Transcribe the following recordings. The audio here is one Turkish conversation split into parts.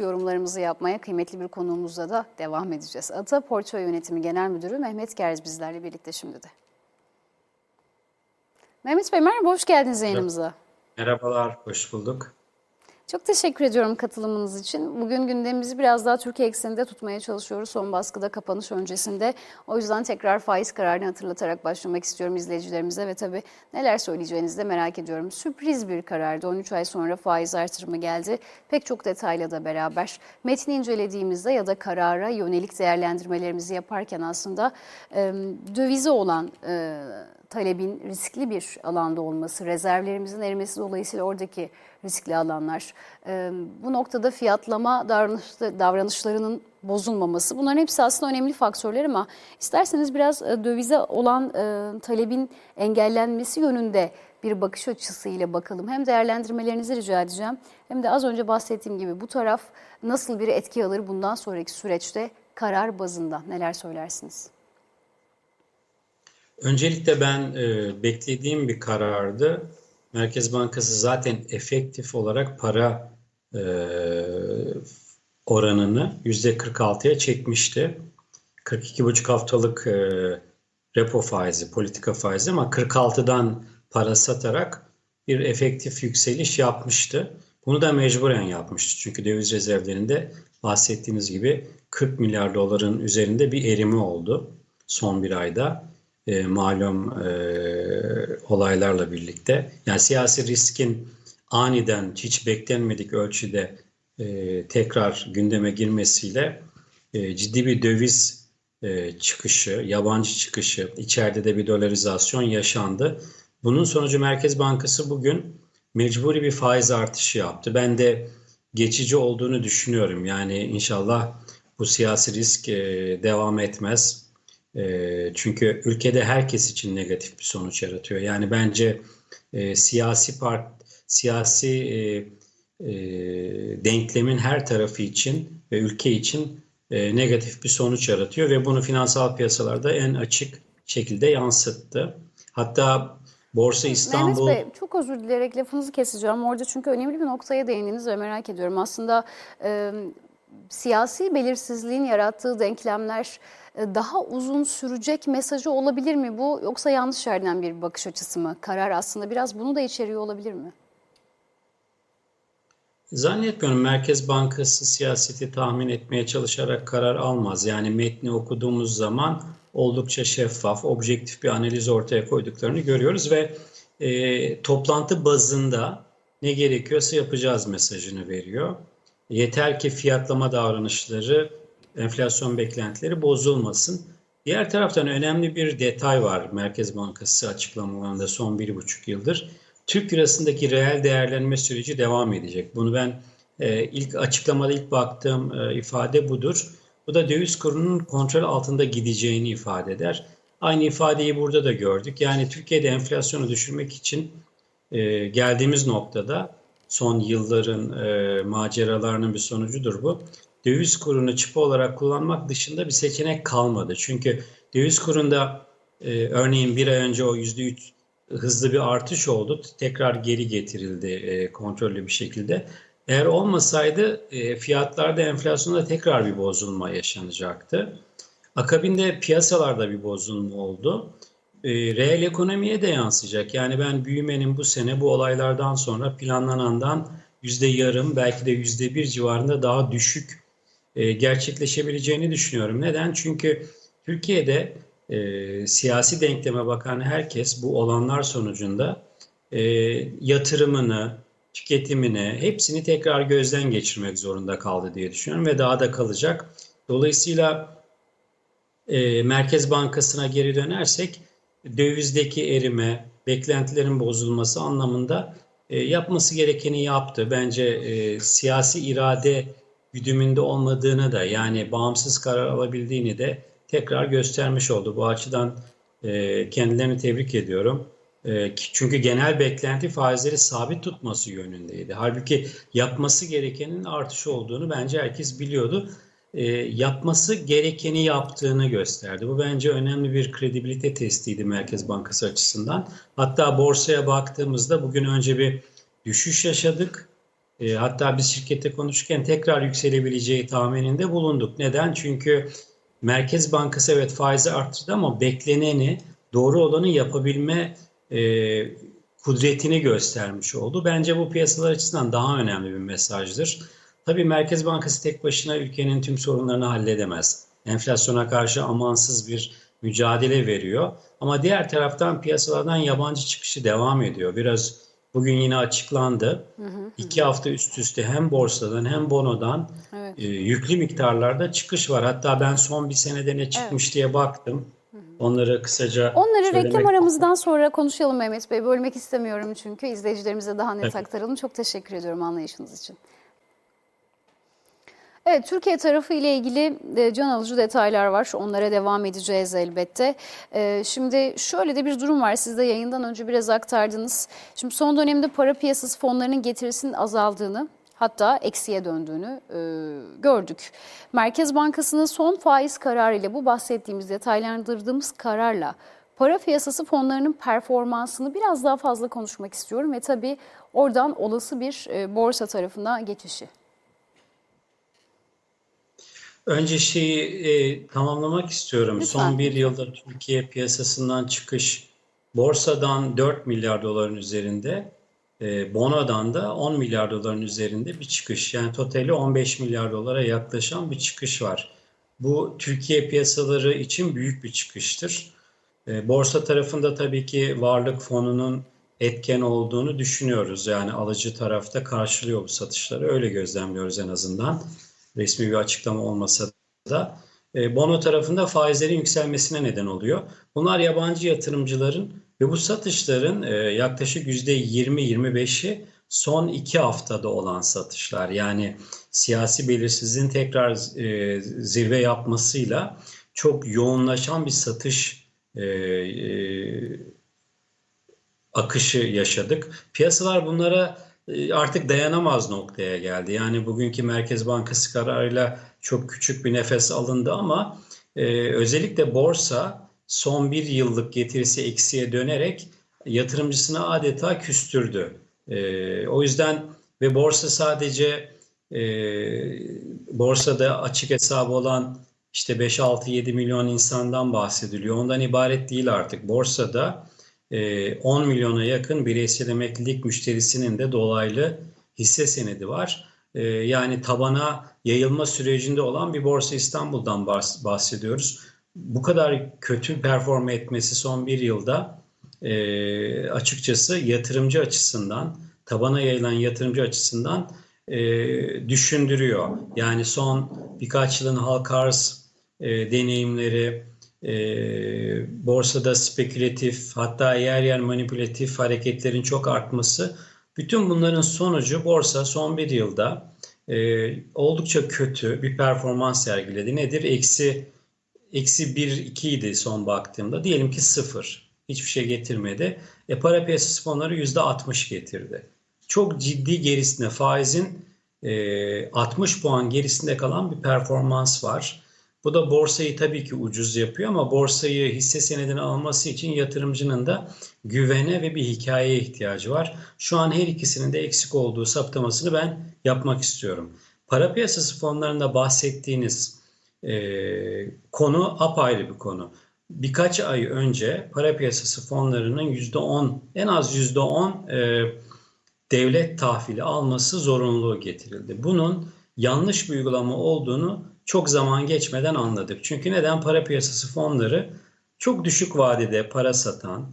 yorumlarımızı yapmaya. Kıymetli bir konuğumuzla da devam edeceğiz. Ata Portföy Yönetimi Genel Müdürü Mehmet Gerz bizlerle birlikte şimdi de. Mehmet Bey merhaba, hoş geldiniz yayınımıza. Merhabalar, hoş bulduk. Çok teşekkür ediyorum katılımınız için. Bugün gündemimizi biraz daha Türkiye ekseninde tutmaya çalışıyoruz son baskıda kapanış öncesinde. O yüzden tekrar faiz kararını hatırlatarak başlamak istiyorum izleyicilerimize ve tabii neler söyleyeceğinizi de merak ediyorum. Sürpriz bir karardı. 13 ay sonra faiz artırımı geldi. Pek çok detayla da beraber metni incelediğimizde ya da karara yönelik değerlendirmelerimizi yaparken aslında e, dövize olan talebin riskli bir alanda olması, rezervlerimizin erimesi dolayısıyla oradaki riskli alanlar, e, bu noktada fiyatlama davranışlarının bozulmaması bunların hepsi aslında önemli faktörler ama isterseniz biraz e, dövize olan e, talebin engellenmesi yönünde bir bakış açısıyla bakalım. Hem değerlendirmelerinizi rica edeceğim hem de az önce bahsettiğim gibi bu taraf nasıl bir etki alır bundan sonraki süreçte karar bazında neler söylersiniz? Öncelikle ben e, beklediğim bir karardı. Merkez Bankası zaten efektif olarak para e, oranını %46'ya çekmişti. 42,5 haftalık e, repo faizi, politika faizi ama 46'dan para satarak bir efektif yükseliş yapmıştı. Bunu da mecburen yapmıştı. Çünkü döviz rezervlerinde bahsettiğiniz gibi 40 milyar doların üzerinde bir erimi oldu son bir ayda e, malum e, olaylarla birlikte. Yani siyasi riskin aniden hiç beklenmedik ölçüde e, tekrar gündeme girmesiyle e, ciddi bir döviz e, çıkışı, yabancı çıkışı, içeride de bir dolarizasyon yaşandı. Bunun sonucu Merkez Bankası bugün mecburi bir faiz artışı yaptı. Ben de geçici olduğunu düşünüyorum. Yani inşallah bu siyasi risk e, devam etmez e, çünkü ülkede herkes için negatif bir sonuç yaratıyor. Yani bence e, siyasi part, siyasi e, e, denklemin her tarafı için ve ülke için e, negatif bir sonuç yaratıyor ve bunu finansal piyasalarda en açık şekilde yansıttı. Hatta Borsa İstanbul... Mehmet Bey çok özür dileyerek lafınızı keseceğim. Orada çünkü önemli bir noktaya değindiniz ve merak ediyorum. Aslında e, siyasi belirsizliğin yarattığı denklemler daha uzun sürecek mesajı olabilir mi bu yoksa yanlış yerden bir bakış açısı mı? Karar aslında biraz bunu da içeriyor olabilir mi? Zannetmiyorum Merkez Bankası siyaseti tahmin etmeye çalışarak karar almaz. Yani metni okuduğumuz zaman oldukça şeffaf, objektif bir analiz ortaya koyduklarını görüyoruz ve e, toplantı bazında ne gerekiyorsa yapacağız mesajını veriyor. Yeter ki fiyatlama davranışları enflasyon beklentileri bozulmasın. Diğer taraftan önemli bir detay var Merkez Bankası açıklamalarında son bir buçuk yıldır. Türk lirasındaki reel değerlenme süreci devam edecek. Bunu ben e, ilk açıklamada ilk baktığım e, ifade budur. Bu da döviz kurunun kontrol altında gideceğini ifade eder. Aynı ifadeyi burada da gördük. Yani Türkiye'de enflasyonu düşürmek için e, geldiğimiz noktada son yılların e, maceralarının bir sonucudur bu döviz kurunu çıpa olarak kullanmak dışında bir seçenek kalmadı. Çünkü döviz kurunda e, örneğin bir ay önce o yüzde üç hızlı bir artış oldu. Tekrar geri getirildi e, kontrollü bir şekilde. Eğer olmasaydı e, fiyatlarda enflasyonda tekrar bir bozulma yaşanacaktı. Akabinde piyasalarda bir bozulma oldu. E, reel ekonomiye de yansıyacak. Yani ben büyümenin bu sene bu olaylardan sonra planlanandan yüzde yarım belki de yüzde bir civarında daha düşük e, gerçekleşebileceğini düşünüyorum. Neden? Çünkü Türkiye'de e, siyasi denkleme bakan herkes bu olanlar sonucunda e, yatırımını, tüketimini hepsini tekrar gözden geçirmek zorunda kaldı diye düşünüyorum ve daha da kalacak. Dolayısıyla e, Merkez Bankası'na geri dönersek dövizdeki erime, beklentilerin bozulması anlamında e, yapması gerekeni yaptı. Bence e, siyasi irade güdümünde olmadığını da yani bağımsız karar alabildiğini de tekrar göstermiş oldu. Bu açıdan e, kendilerini tebrik ediyorum. E, çünkü genel beklenti faizleri sabit tutması yönündeydi. Halbuki yapması gerekenin artış olduğunu bence herkes biliyordu. E, yapması gerekeni yaptığını gösterdi. Bu bence önemli bir kredibilite testiydi Merkez Bankası açısından. Hatta borsaya baktığımızda bugün önce bir düşüş yaşadık E, hatta biz şirkette konuşurken tekrar yükselebileceği tahmininde bulunduk. Neden? Çünkü Merkez Bankası evet faizi arttırdı ama bekleneni doğru olanı yapabilme e, kudretini göstermiş oldu. Bence bu piyasalar açısından daha önemli bir mesajdır. Tabii Merkez Bankası tek başına ülkenin tüm sorunlarını halledemez. Enflasyona karşı amansız bir mücadele veriyor. Ama diğer taraftan piyasalardan yabancı çıkışı devam ediyor. Biraz bugün yine açıklandı. Hı hı, İki hafta üst üste hem borsadan hem bonodan evet. e, yüklü miktarlarda çıkış var. Hatta ben son bir senede ne çıkmış evet. diye baktım. Onları kısaca Onları reklam aramızdan sonra konuşalım Mehmet Bey. Bölmek istemiyorum çünkü izleyicilerimize daha net evet. aktaralım. Çok teşekkür ediyorum anlayışınız için. Evet, Türkiye tarafı ile ilgili e, can alıcı detaylar var. Onlara devam edeceğiz elbette. E, şimdi şöyle de bir durum var. Siz de yayından önce biraz aktardınız. Şimdi son dönemde para piyasası fonlarının getirisinin azaldığını, hatta eksiye döndüğünü e, gördük. Merkez Bankası'nın son faiz kararıyla bu bahsettiğimiz detaylandırdığımız kararla para piyasası fonlarının performansını biraz daha fazla konuşmak istiyorum ve tabii oradan olası bir borsa tarafına geçişi. Önce şeyi e, tamamlamak istiyorum. Lütfen. Son bir yılda Türkiye piyasasından çıkış borsadan 4 milyar doların üzerinde, e, bonodan da 10 milyar doların üzerinde bir çıkış. Yani totali 15 milyar dolara yaklaşan bir çıkış var. Bu Türkiye piyasaları için büyük bir çıkıştır. E, borsa tarafında tabii ki varlık fonunun etken olduğunu düşünüyoruz. Yani alıcı tarafta karşılıyor bu satışları. Öyle gözlemliyoruz en azından resmi bir açıklama olmasa da e, bono tarafında faizlerin yükselmesine neden oluyor. Bunlar yabancı yatırımcıların ve bu satışların e, yaklaşık %20-25'i son iki haftada olan satışlar. Yani siyasi belirsizliğin tekrar e, zirve yapmasıyla çok yoğunlaşan bir satış e, e, akışı yaşadık. Piyasalar bunlara artık dayanamaz noktaya geldi. Yani bugünkü Merkez Bankası kararıyla çok küçük bir nefes alındı ama e, özellikle borsa son bir yıllık getirisi eksiye dönerek yatırımcısını adeta küstürdü. E, o yüzden ve borsa sadece e, borsada açık hesabı olan işte 5-6-7 milyon insandan bahsediliyor. Ondan ibaret değil artık. Borsada 10 ee, milyona yakın bireysel emeklilik müşterisinin de dolaylı hisse senedi var. Ee, yani tabana yayılma sürecinde olan bir Borsa İstanbul'dan bahsediyoruz. Bu kadar kötü perform etmesi son bir yılda e, açıkçası yatırımcı açısından, tabana yayılan yatırımcı açısından e, düşündürüyor. Yani son birkaç yılın halka arz e, deneyimleri, e, borsada spekülatif hatta yer yer manipülatif hareketlerin çok artması bütün bunların sonucu borsa son bir yılda e, oldukça kötü bir performans sergiledi. Nedir? Eksi eksi 1 2 idi son baktığımda. Diyelim ki 0. Hiçbir şey getirmedi. E, para piyasası fonları %60 getirdi. Çok ciddi gerisinde faizin e, 60 puan gerisinde kalan bir performans var. Bu da borsayı tabii ki ucuz yapıyor ama borsayı hisse senedine alması için yatırımcının da güvene ve bir hikayeye ihtiyacı var. Şu an her ikisinin de eksik olduğu saptamasını ben yapmak istiyorum. Para piyasası fonlarında bahsettiğiniz e, konu apayrı bir konu. Birkaç ay önce para piyasası fonlarının %10 en az %10 e, devlet tahvili alması zorunluluğu getirildi. Bunun yanlış bir uygulama olduğunu çok zaman geçmeden anladık. Çünkü neden? Para piyasası fonları çok düşük vadede para satan,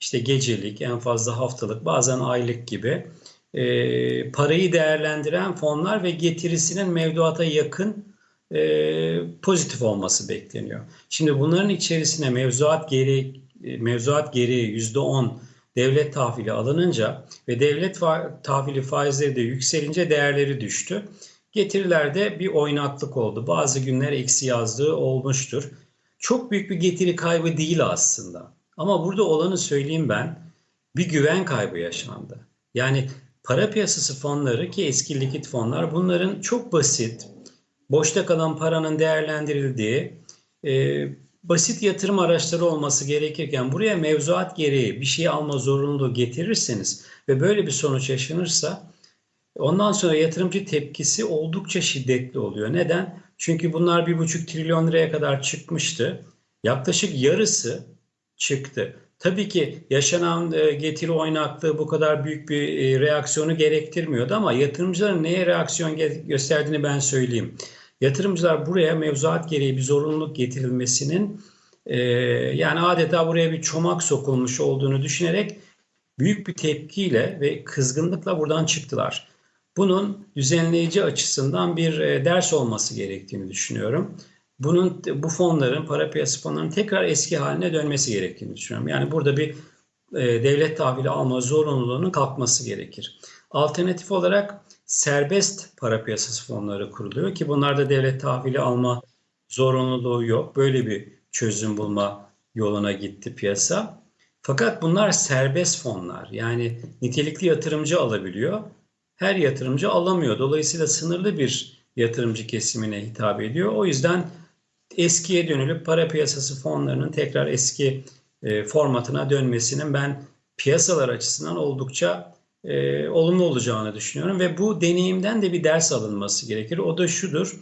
işte gecelik, en fazla haftalık, bazen aylık gibi e, parayı değerlendiren fonlar ve getirisinin mevduata yakın e, pozitif olması bekleniyor. Şimdi bunların içerisine mevzuat geri mevzuat geri %10 devlet tahvili alınınca ve devlet tahvili faizleri de yükselince değerleri düştü. Getirilerde bir oynaklık oldu. Bazı günler eksi yazdığı olmuştur. Çok büyük bir getiri kaybı değil aslında. Ama burada olanı söyleyeyim ben. Bir güven kaybı yaşandı. Yani para piyasası fonları ki eski likit fonlar bunların çok basit, boşta kalan paranın değerlendirildiği e, basit yatırım araçları olması gerekirken buraya mevzuat gereği bir şey alma zorunluluğu getirirseniz ve böyle bir sonuç yaşanırsa Ondan sonra yatırımcı tepkisi oldukça şiddetli oluyor. Neden? Çünkü bunlar bir buçuk trilyon liraya kadar çıkmıştı. Yaklaşık yarısı çıktı. Tabii ki yaşanan e, getiri oynaklığı bu kadar büyük bir e, reaksiyonu gerektirmiyordu ama yatırımcıların neye reaksiyon gösterdiğini ben söyleyeyim. Yatırımcılar buraya mevzuat gereği bir zorunluluk getirilmesinin e, yani adeta buraya bir çomak sokulmuş olduğunu düşünerek büyük bir tepkiyle ve kızgınlıkla buradan çıktılar. Bunun düzenleyici açısından bir ders olması gerektiğini düşünüyorum bunun bu fonların, para piyasası fonlarının tekrar eski haline dönmesi gerektiğini düşünüyorum. Yani burada bir e, devlet tahvili alma zorunluluğunun kalkması gerekir. Alternatif olarak serbest para piyasası fonları kuruluyor ki bunlarda devlet tahvili alma zorunluluğu yok. Böyle bir çözüm bulma yoluna gitti piyasa. Fakat bunlar serbest fonlar. Yani nitelikli yatırımcı alabiliyor. Her yatırımcı alamıyor. Dolayısıyla sınırlı bir yatırımcı kesimine hitap ediyor. O yüzden eskiye dönülüp para piyasası fonlarının tekrar eski e, formatına dönmesinin ben piyasalar açısından oldukça e, olumlu olacağını düşünüyorum ve bu deneyimden de bir ders alınması gerekir. O da şudur,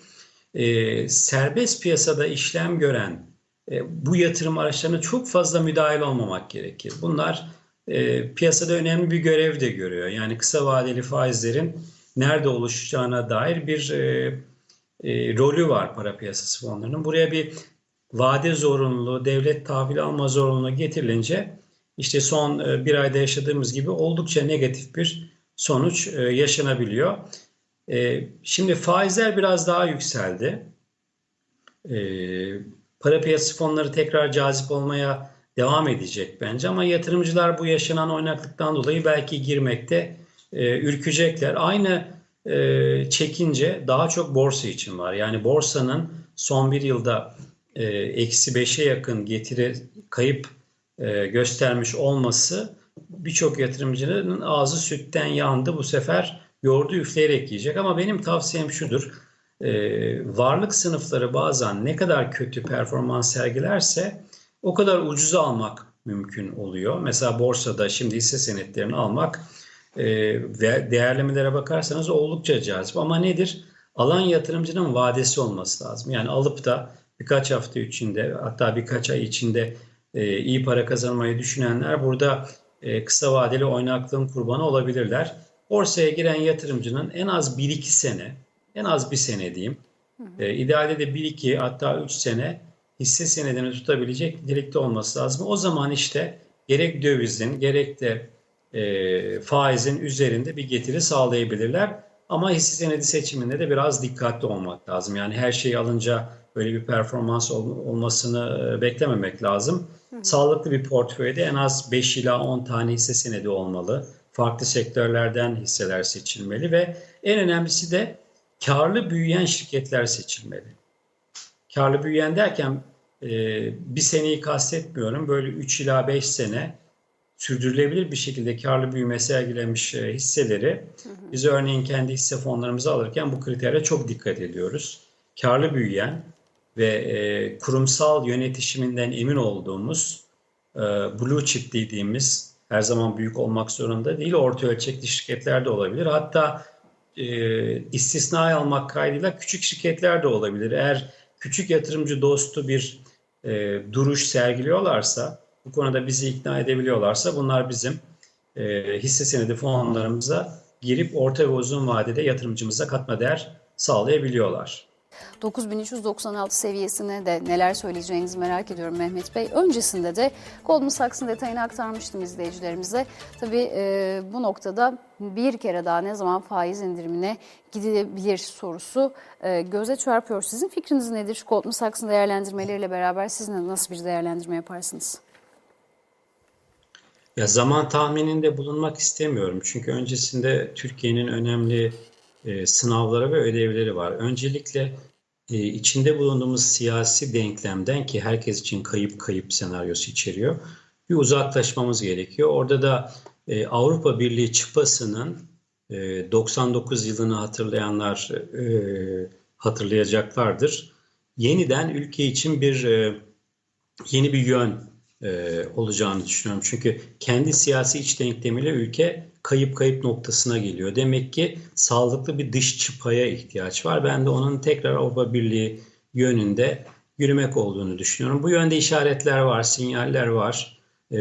e, serbest piyasada işlem gören e, bu yatırım araçlarına çok fazla müdahil olmamak gerekir. Bunlar e, piyasada önemli bir görev de görüyor. Yani kısa vadeli faizlerin nerede oluşacağına dair bir e, e, rolü var para piyasası fonlarının. Buraya bir vade zorunluluğu, devlet tahvil alma zorunluluğu getirilince işte son e, bir ayda yaşadığımız gibi oldukça negatif bir sonuç e, yaşanabiliyor. E, şimdi faizler biraz daha yükseldi. E, para piyasası fonları tekrar cazip olmaya devam edecek bence ama yatırımcılar bu yaşanan oynaklıktan dolayı belki girmekte e, ürkecekler. Aynı e, çekince daha çok borsa için var. Yani borsanın son bir yılda e, eksi beşe yakın getiri kayıp e, göstermiş olması birçok yatırımcının ağzı sütten yandı. Bu sefer yoğurdu üfleyerek yiyecek. Ama benim tavsiyem şudur. E, varlık sınıfları bazen ne kadar kötü performans sergilerse o kadar ucuza almak mümkün oluyor. Mesela borsada şimdi hisse senetlerini almak e, ve değerlemelere bakarsanız oldukça cazip. Ama nedir? Alan yatırımcının vadesi olması lazım. Yani alıp da birkaç hafta içinde hatta birkaç ay içinde e, iyi para kazanmayı düşünenler burada e, kısa vadeli oynaklığın kurbanı olabilirler. Borsaya giren yatırımcının en az 1-2 sene, en az bir sene diyeyim, e, idealde de 1-2 hatta 3 sene hisse senedini tutabilecek nitelikte olması lazım. O zaman işte gerek dövizin gerek de e, faizin üzerinde bir getiri sağlayabilirler. Ama hisse senedi seçiminde de biraz dikkatli olmak lazım. Yani her şeyi alınca böyle bir performans ol, olmasını e, beklememek lazım. Hı hı. Sağlıklı bir portföyde en az 5 ila 10 tane hisse senedi olmalı. Farklı sektörlerden hisseler seçilmeli ve en önemlisi de karlı büyüyen şirketler seçilmeli. Karlı büyüyen derken e, bir seneyi kastetmiyorum. Böyle 3 ila 5 sene sürdürülebilir bir şekilde karlı büyüme sergilemiş e, hisseleri biz örneğin kendi hisse fonlarımızı alırken bu kritere çok dikkat ediyoruz. Karlı büyüyen ve e, kurumsal yönetişiminden emin olduğumuz e, blue chip dediğimiz her zaman büyük olmak zorunda değil orta ölçekli şirketler de olabilir. Hatta e, istisnai almak kaydıyla küçük şirketler de olabilir. Eğer küçük yatırımcı dostu bir e, duruş sergiliyorlarsa bu konuda bizi ikna edebiliyorlarsa bunlar bizim e, hisse senedi fonlarımıza girip orta ve uzun vadede yatırımcımıza katma değer sağlayabiliyorlar. 9396 seviyesine de neler söyleyeceğinizi merak ediyorum Mehmet Bey. Öncesinde de Goldman Sachs'ın detayını aktarmıştım izleyicilerimize. Tabii e, bu noktada bir kere daha ne zaman faiz indirimine gidilebilir sorusu e, göze çarpıyor. Sizin fikriniz nedir? Goldman Sachs'ın değerlendirmeleriyle beraber siz nasıl bir değerlendirme yaparsınız? Ya zaman tahmininde bulunmak istemiyorum. Çünkü öncesinde Türkiye'nin önemli e, sınavları ve ödevleri var. Öncelikle e, içinde bulunduğumuz siyasi denklemden ki herkes için kayıp kayıp senaryosu içeriyor. Bir uzaklaşmamız gerekiyor. Orada da e, Avrupa Birliği çıpasının e, 99 yılını hatırlayanlar e, hatırlayacaklardır. Yeniden ülke için bir e, yeni bir yön e, olacağını düşünüyorum. Çünkü kendi siyasi iç denklemiyle ülke kayıp kayıp noktasına geliyor. Demek ki sağlıklı bir dış çıpaya ihtiyaç var. Ben de onun tekrar Avrupa Birliği yönünde yürümek olduğunu düşünüyorum. Bu yönde işaretler var, sinyaller var. E,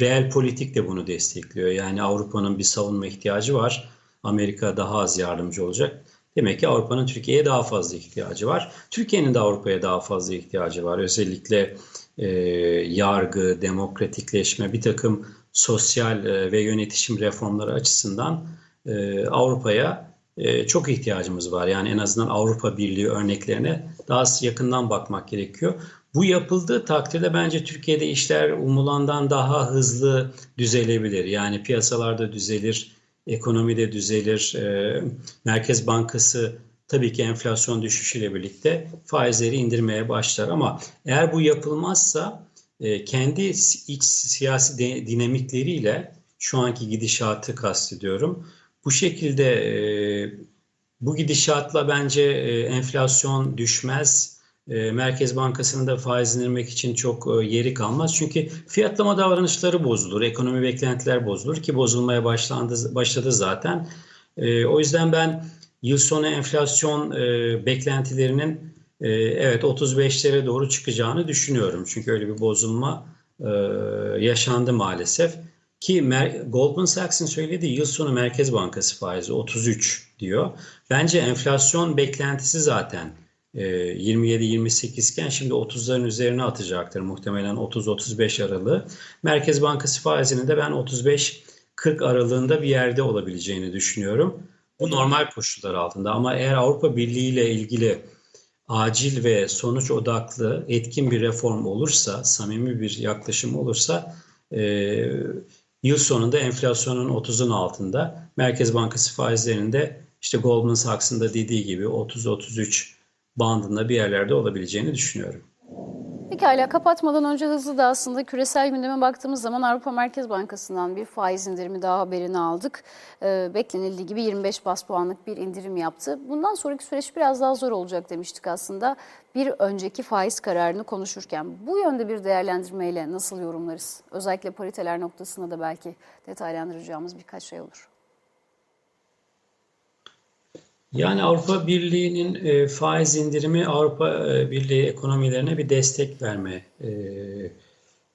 reel politik de bunu destekliyor. Yani Avrupa'nın bir savunma ihtiyacı var. Amerika daha az yardımcı olacak. Demek ki Avrupa'nın Türkiye'ye daha fazla ihtiyacı var. Türkiye'nin de Avrupa'ya daha fazla ihtiyacı var. Özellikle e, yargı, demokratikleşme, bir takım sosyal e, ve yönetişim reformları açısından e, Avrupa'ya e, çok ihtiyacımız var. Yani en azından Avrupa Birliği örneklerine daha yakından bakmak gerekiyor. Bu yapıldığı takdirde bence Türkiye'de işler umulandan daha hızlı düzelebilir. Yani piyasalarda düzelir, ekonomide düzelir. E, Merkez Bankası tabii ki enflasyon düşüşüyle birlikte faizleri indirmeye başlar. Ama eğer bu yapılmazsa e, kendi iç siyasi dinamikleriyle şu anki gidişatı kastediyorum. Bu şekilde e, bu gidişatla bence e, enflasyon düşmez. Merkez Bankası'nın da faiz indirmek için çok yeri kalmaz. Çünkü fiyatlama davranışları bozulur, ekonomi beklentiler bozulur ki bozulmaya başlandı, başladı zaten. O yüzden ben yıl sonu enflasyon e, beklentilerinin e, evet 35'lere doğru çıkacağını düşünüyorum. Çünkü öyle bir bozulma e, yaşandı maalesef. Ki Mer Goldman Sachs'ın söylediği yıl sonu Merkez Bankası faizi 33 diyor. Bence enflasyon beklentisi zaten 27-28 iken şimdi 30'ların üzerine atacaktır. Muhtemelen 30-35 aralığı. Merkez Bankası faizinin de ben 35-40 aralığında bir yerde olabileceğini düşünüyorum. Bu normal koşullar altında ama eğer Avrupa Birliği ile ilgili acil ve sonuç odaklı etkin bir reform olursa, samimi bir yaklaşım olursa e, yıl sonunda enflasyonun 30'un altında, Merkez Bankası faizlerinde işte Goldman Sachs'ın da dediği gibi 30-33 bandında bir yerlerde olabileceğini düşünüyorum. Pekala kapatmadan önce hızlı da aslında küresel gündeme baktığımız zaman Avrupa Merkez Bankası'ndan bir faiz indirimi daha haberini aldık. Ee, beklenildiği gibi 25 bas puanlık bir indirim yaptı. Bundan sonraki süreç biraz daha zor olacak demiştik aslında. Bir önceki faiz kararını konuşurken bu yönde bir değerlendirmeyle nasıl yorumlarız? Özellikle pariteler noktasında da belki detaylandıracağımız birkaç şey olur. Yani Avrupa Birliği'nin e, faiz indirimi Avrupa e, Birliği ekonomilerine bir destek verme e,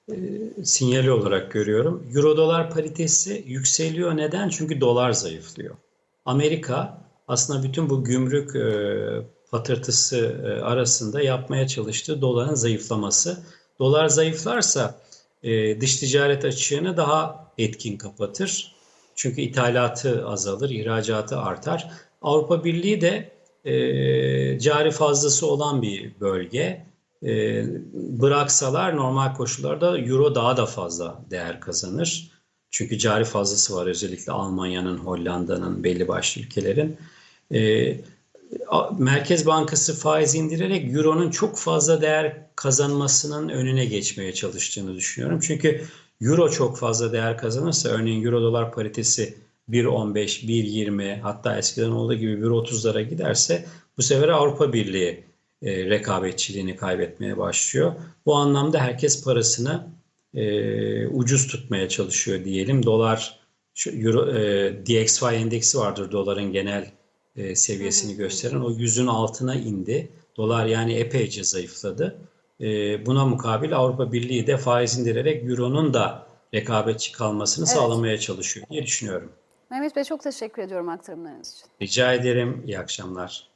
e, sinyali olarak görüyorum. Euro dolar paritesi yükseliyor. Neden? Çünkü dolar zayıflıyor. Amerika aslında bütün bu gümrük e, patırtısı e, arasında yapmaya çalıştığı doların zayıflaması. Dolar zayıflarsa e, dış ticaret açığını daha etkin kapatır. Çünkü ithalatı azalır, ihracatı artar. Avrupa Birliği de e, cari fazlası olan bir bölge. E, bıraksalar normal koşullarda euro daha da fazla değer kazanır. Çünkü cari fazlası var özellikle Almanya'nın, Hollanda'nın, belli başlı ülkelerin. E, Merkez Bankası faiz indirerek euronun çok fazla değer kazanmasının önüne geçmeye çalıştığını düşünüyorum. Çünkü euro çok fazla değer kazanırsa örneğin euro dolar paritesi 1.15, 1.20 hatta eskiden olduğu gibi 1.30'lara giderse bu sefer Avrupa Birliği e, rekabetçiliğini kaybetmeye başlıyor. Bu anlamda herkes parasını e, ucuz tutmaya çalışıyor diyelim. Dolar, şu Euro, e, DXY endeksi vardır doların genel e, seviyesini gösteren. O yüzün altına indi. Dolar yani epeyce zayıfladı. E, buna mukabil Avrupa Birliği de faiz indirerek Euro'nun da rekabetçi kalmasını evet. sağlamaya çalışıyor diye düşünüyorum. Mehmet Bey çok teşekkür ediyorum aktarımlarınız için. Rica ederim. İyi akşamlar.